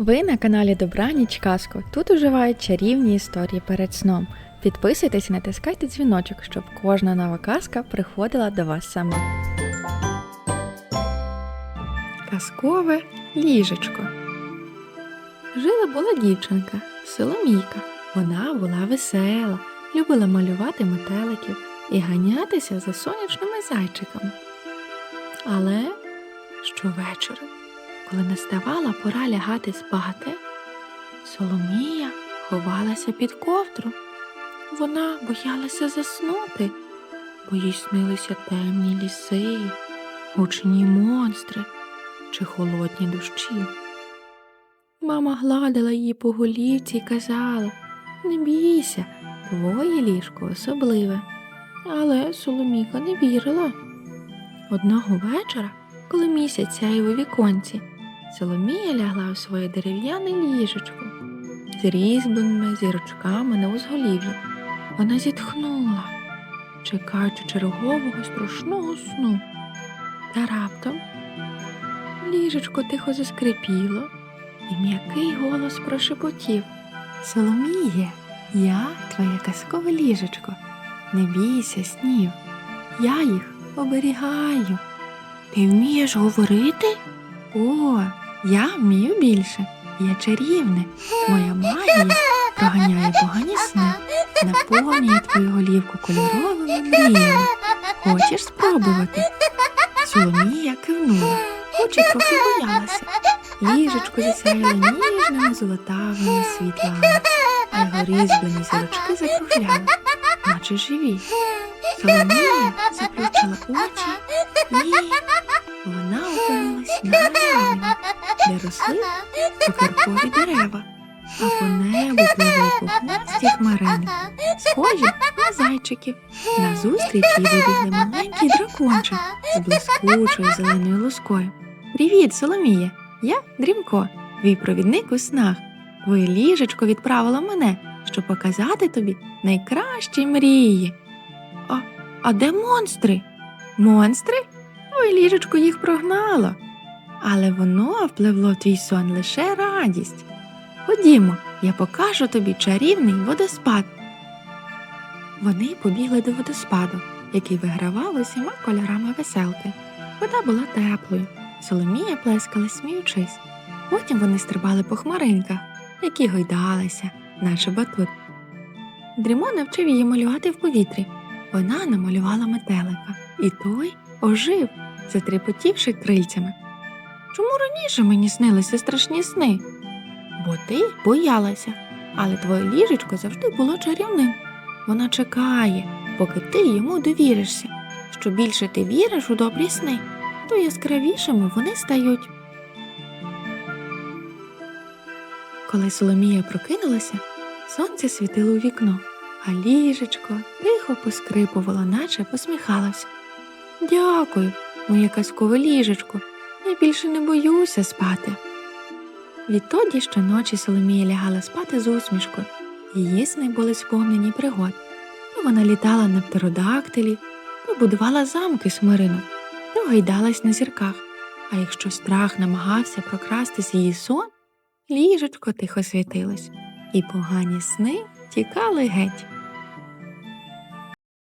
Ви на каналі Добраніч Казку. Тут уживають чарівні історії перед сном. Підписуйтесь і натискайте дзвіночок, щоб кожна нова казка приходила до вас сама. Казкове ліжечко. Жила була дівчинка Соломійка. Вона була весела, любила малювати метеликів і ганятися за сонячними зайчиками. Але щовечора коли наставала пора лягати спати, Соломія ховалася під ковдру. Вона боялася заснути, бо їй снилися темні ліси, гучні монстри чи холодні дощі. Мама гладила її по голівці і казала Не бійся, твоє ліжко особливе. Але Соломійка не вірила. Одного вечора, коли місяць сяїв у віконці, Соломія лягла у своє дерев'яне ліжечко з різьбленими зірочками на узголів'ї. Вона зітхнула, чекаючи чергового страшного сну. Та раптом ліжечко тихо заскрипіло, і м'який голос прошепотів Соломіє, я твоє казкове ліжечко. Не бійся снів. Я їх оберігаю. Ти вмієш говорити? О, я вмію більше. Я чарівне. Моя магія проганяє погані сни, наповнює твою голівку кольоровими мріями. Хочеш спробувати? Соломія кивнула, хоч і трохи боялася. Ліжечко засяяло ніжними золотавими світлами, а його різьблені зірочки закругляли, наче живі. Соломія заплющила очі і вона опинилась на де росли цукеркові дерева, а по небу пливли пухнасті хмарини, схожі на зайчиків. Назустріч їй вибігли маленький дракончик з блискучою зеленою лускою. Привіт, Соломія! Я Дрімко, твій провідник у снах. Твоє ліжечко відправило мене, щоб показати тобі найкращі мрії. А, а де монстри? Монстри? Ой, ліжечко їх прогнало. Але воно впливло в твій сон лише радість. Ходімо, я покажу тобі чарівний водоспад. Вони побігли до водоспаду, який вигравав усіма кольорами веселки. Вода була теплою, Соломія плескала, сміючись. Потім вони стрибали по хмаринках, які гойдалися, наче батут. Дрімо навчив її малювати в повітрі. Вона намалювала метелика, і той ожив, затрепотівши крильцями. Чому раніше мені снилися страшні сни? Бо ти боялася, але твоє ліжечко завжди було чарівним. Вона чекає, поки ти йому довіришся. Що більше ти віриш у добрі сни, то яскравішими вони стають. Коли Соломія прокинулася, сонце світило у вікно, а ліжечко тихо поскрипувало, наче посміхалося. Дякую, моє казкове ліжечко. Я більше не боюся спати. Відтоді щоночі Соломія лягала спати з усмішкою. Її сни були сповнені пригод. То вона літала на птеродактилі, то будувала замки з миринок, то гайдалась на зірках. А якщо страх намагався прокрастись її сон, ліжечко тихо світилось, і погані сни тікали геть.